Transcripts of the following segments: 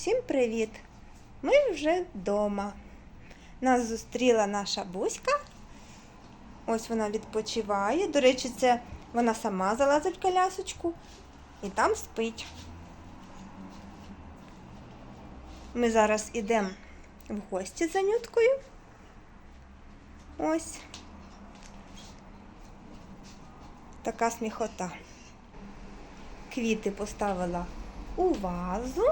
Всім привіт! Ми вже вдома. Нас зустріла наша Буська. Ось вона відпочиває. До речі, це вона сама залазить в колясочку і там спить. Ми зараз ідемо в гості за нюткою. Ось. Така сміхота. Квіти поставила у вазу.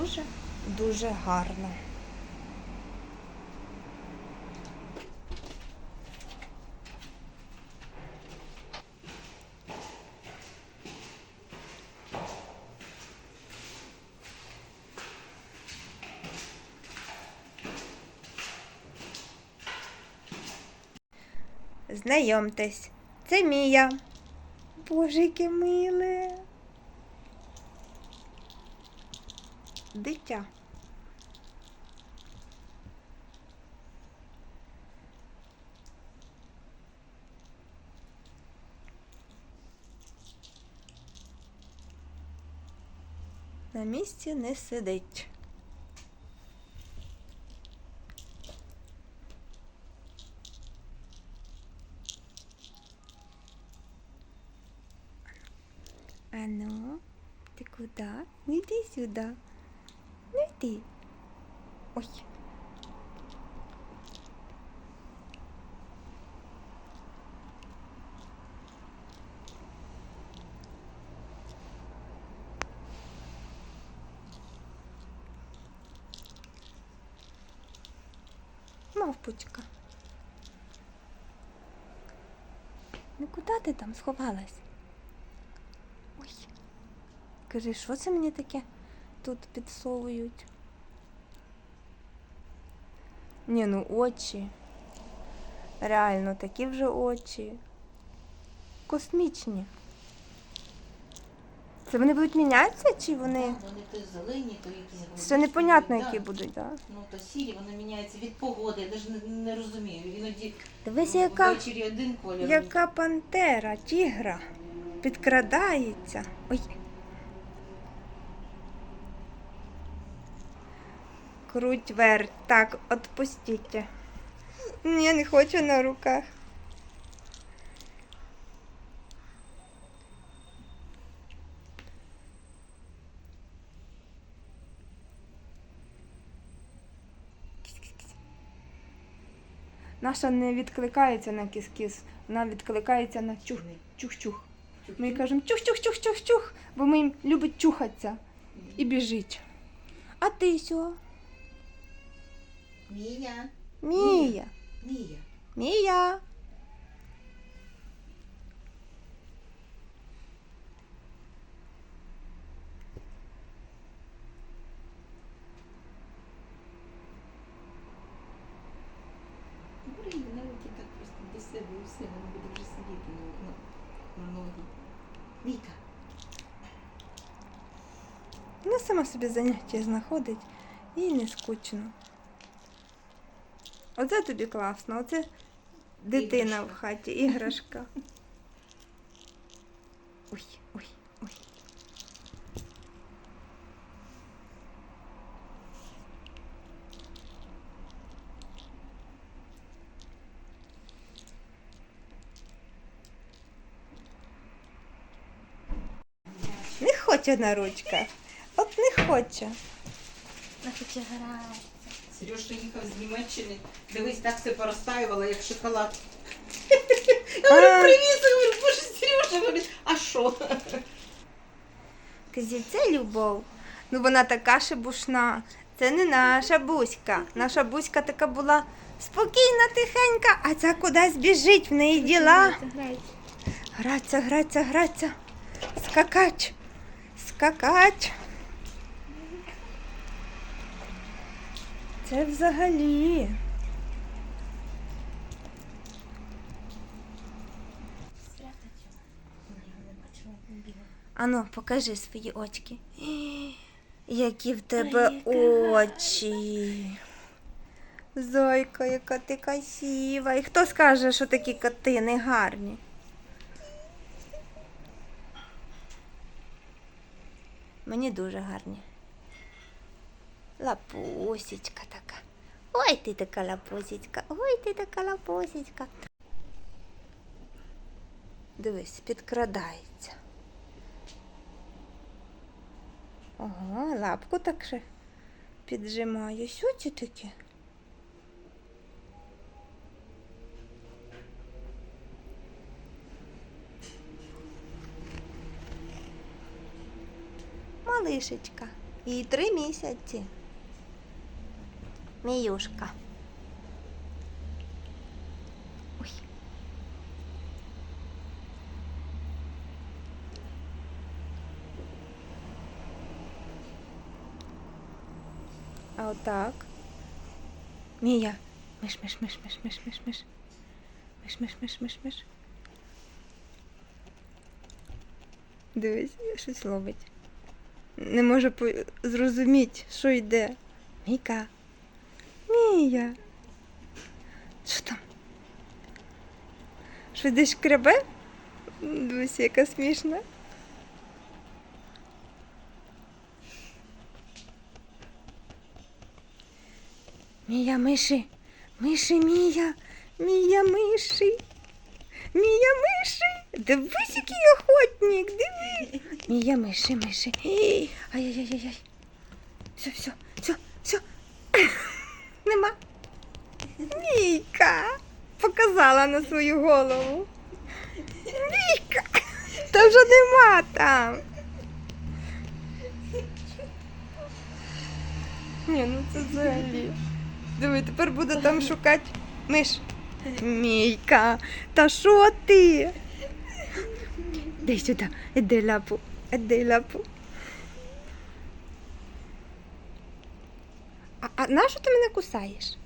Дуже, дуже гарно. Знайомтесь, це Мія. Боже, яке миле. Дитя. На місці не сидить. А ну, ты куда? Ну иди сюда. Иди. Ой. Мавпочка. Ну куди ти там сховалась? Ой. Кажи, що це мені таке тут підсовують? Ні, ну очі. Реально, такі вже очі. Космічні. Це вони будуть мінятися чи вони? Так, вони то зелені, то якісь. Ще непонятно, Да. які будуть, так? Да? Ну, то сірі, вони міняються від погоди, я навіть не, не розумію. Іноді Дивись, яка, ввечері один колір. яка пантера, тігра. Підкрадається. Ой. Круть верть. Так, отпустіть. Ні, не хочу на руках. Наша не відкликається на кіс-кіс, вона відкликається на чух, чух-чух. Ми їй кажемо чух-чух-чух-чух-чух, бо ми їм любить чухатися і біжить. А ти що? Мія, Мія. Мія. Мія. На все, вона буде вже сидіти на, на, на ноги. Міка. Вона сама собі заняття знаходить і не скучно. Оце тобі класно, оце дитина в хаті, іграшка. Ой, ой, ой. Не хоче на ручках. От не хоче. Не хоче грати. Сережа їхав з Німеччини, дивись, так все порозтаювало, як шоколад. Я говорю, привіз, я говорю, боже, Сережа, говорить, а що? Казі, це любов. Ну вона така шебушна. Це не наша буська. Наша буська така була спокійна, тихенька, а ця кудись біжить, в неї діла. Граться, граться, граться. Скакач. Скакач. Це взагалі. Ану, покажи свої очки. Які в тебе очі. Зойка, яка ти красива. І хто скаже, що такі коти не гарні? Мені дуже гарні. Лапусечка така. Ой, ти така лапусечка. Ой, ти така лапусечка. Дивись, підкрадається. Ага, лапку так ще піджимаю. Що це таке? Малишечка. Їй три місяці. Міюшка. Ой. А отак. Мія. Миш, миш, миш, миш, миш, миш, миш. Миш, миш, миш, миш, миш. Дивись, щось ловить. Не може зрозуміти, що йде. Міка. Мія. Що там? Що десь шкребе? Дивись, яка смішна. Мія миші. Миші, Мія. Мія миші. Мія миші. Дивись, який охотник, диви. Мія миші, миші. Ай-яй-яй-яй. Все, все, все, все. Нема. Мійка. Показала на свою голову. Мійка. Та вже нема там. Ні, ну це взагалі. Диви, тепер буде там шукати миш. Мійка, та що ти? Дай сюди, іди лапу, іди лапу. А, нащо ти мене кусаєш?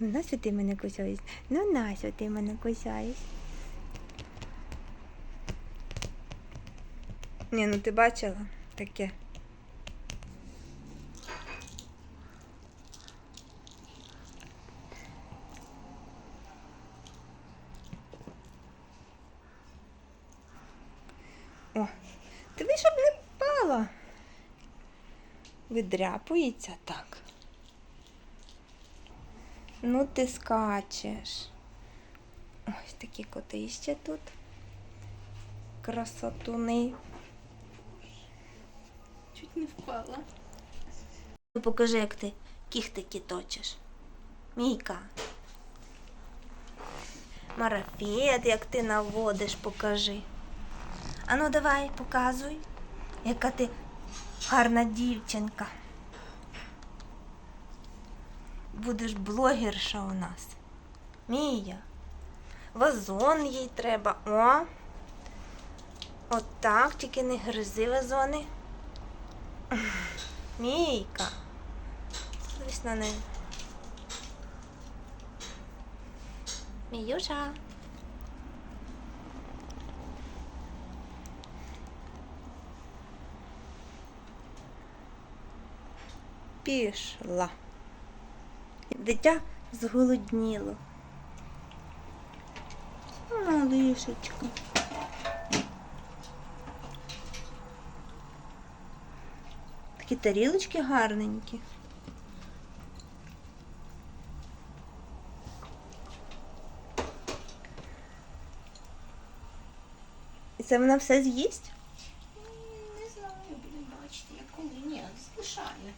Ну, нащо ти мене кусаєш? Ну, нащо ти мене кусаєш? Ні, ну ти бачила таке. О, диви, щоб не впала. Видряпується так. Ну, ти скачеш. Ось такі коти ще тут. Красотуни. Чуть не впала. Ну, Покажи, як ти кіхтики точиш. Мійка. Марафет, як ти наводиш, покажи. Ану, давай, показуй, яка ти гарна дівчинка. Будеш блогерша у нас. Мія. Вазон їй треба. О. Отак, тільки не гризи вазони. Мійка. Дивись на неї. Міюша. Пішла. Дитя зголодніло. Малишечка. Такі тарілочки гарненькі. І це вона все з'їсть? Не знаю, будемо бачити, як коли. Ні, залишає.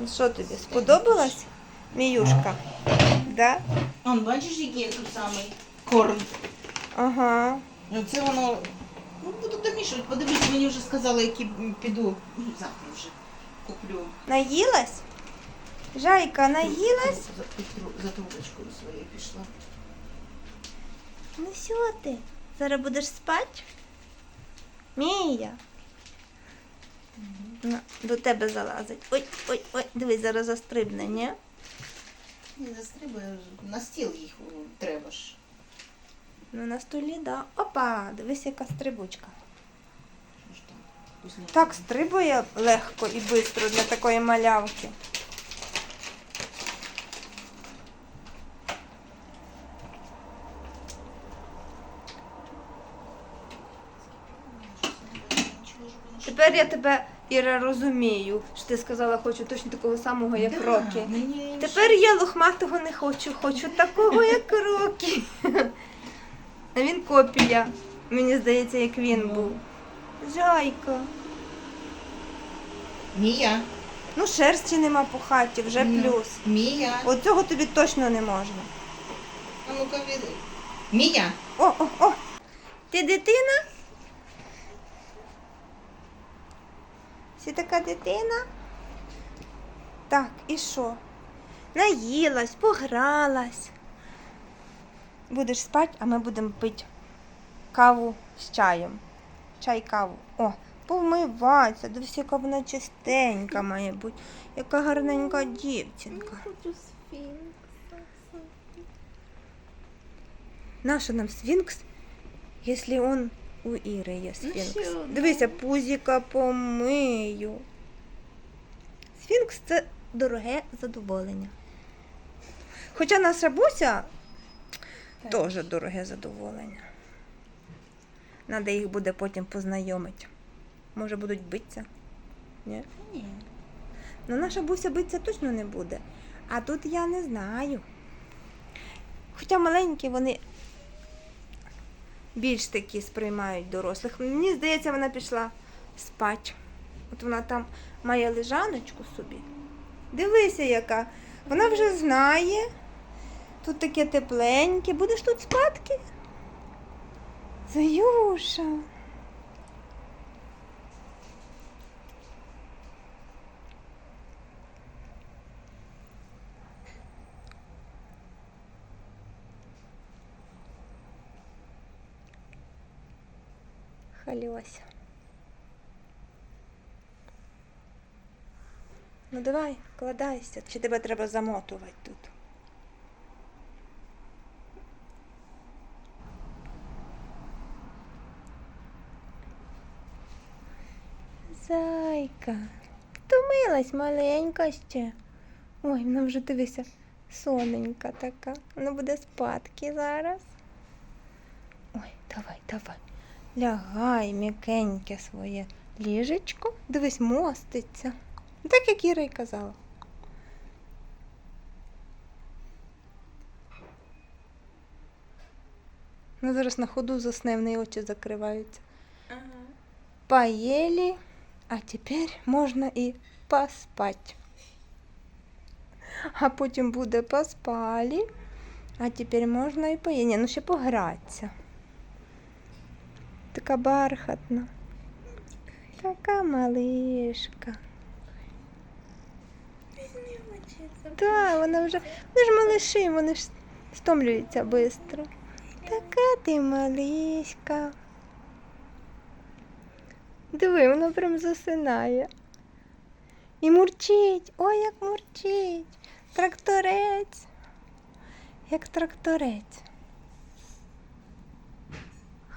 Ну що тобі, сподобалась? Міюшка? Да? Он, бачиш, який тут самий корм. Ага. Ну це воно. Ну, буду домішувати. Подивись, мені вже сказали, які піду. Ну, завтра вже куплю. Наїлась? Жайка, наїлась? За, за трубочкою своєю пішла. Ну що ти? Зараз будеш спати? Мія. На, до тебе залазить. Ой, ой, ой, дивись, зараз застрибне, ні? Не застрибує, на стіл їх треба ж. Ну на столі, да. Опа, дивись, яка стрибучка. Що ж там? Вкусняшка. Так стрибує легко і швидко для такої малявки. Тепер я тебе, Іра, розумію, що ти сказала, хочу точно такого самого, як Да, Рокі. мені Тепер я лохматого не хочу, хочу такого, як Рокі. А він копія. Мені здається, як він був. Зайка. Мія. Ну, шерсті нема по хаті, вже Ну. плюс. Мія. Оцього тобі точно не можна. А ну-ка від... Мія. О, о, о! Ти дитина? Така дитина? Так, і що? Наїлась, погралась. Будеш спати, а ми будемо пити каву з чаєм. Чай, каву. О, повмиватися. Дивись, яка вона чистенька має бути. Яка гарненька дівчинка. Хочу сфінкса. Нащо нам сфінкс, якщо он у Іри є сфінкс? ще одна. Дивися, пузіка помию. Сфінкс це дороге задоволення. Хоча наша буся теж дороге задоволення. Надо їх буде потім познайомити. Може будуть битися? Ні? Ні. Ну, наша буся битися точно не буде. А тут я не знаю. Хоча маленькі вони більш такі сприймають дорослих. Мені здається, вона пішла спати. От вона там має лежаночку собі. Дивися, яка. Вона вже знає. Тут таке тепленьке. Будеш тут спадки? Заюша. Халюся. Ну давай, вкладайся. Чи тебе треба замотувати тут? Зайка, втомилась маленька ще. Ой, вона вже дивися, соненька така. Вона буде спадки зараз. Ой, давай, давай. Лягай, м'якеньке своє ліжечко. Дивись, моститься. Так, як Іра й казала. Ну, зараз на ходу засне, в неї очі закриваються. Ага. Поели, а тепер можна і поспати. А потім буде поспали, а тепер можна і поїсти. Ну ще погратися. Така бархатна. Така малишка. Так, вона вже. Вони ж малиші, вони ж стомлюються швидко. Така ти малиська. Диви, вона прям засинає. І мурчить. Ой, як мурчить. Тракторець. Як тракторець.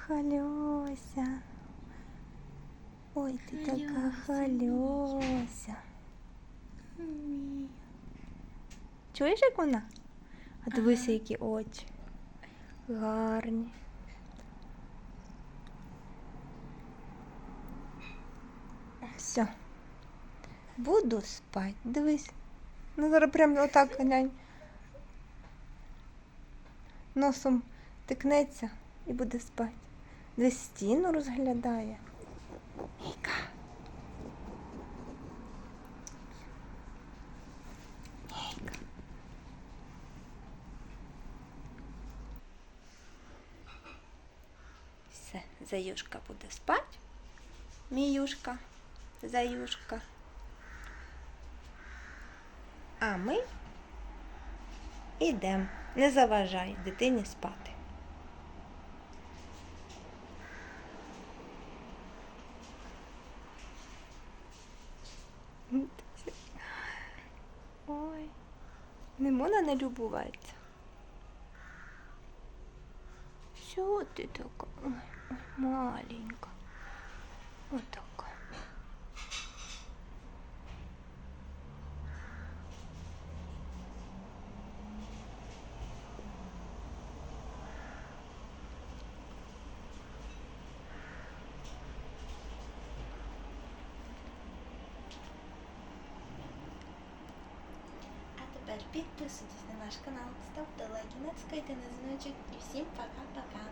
Халюся. Ой, ти така халюся. Мій. Чуєш, як вона? А дивися, які очі. Гарні. Все. Буду спати. Дивись. Ну зараз прям отак глянь. Носом тикнеться і буде спати. Десь стіну розглядає. Міка. Міка. Все, заюшка буде спати. Міюшка, заюшка. А ми йдемо. Не заважай дитині спати. Ой, не можна не любуватися. Що ти така? Ой, маленька. Отака. Підписуйтесь на наш канал, ставте лайки, натискайте на дзвіночок і всім пока-пока.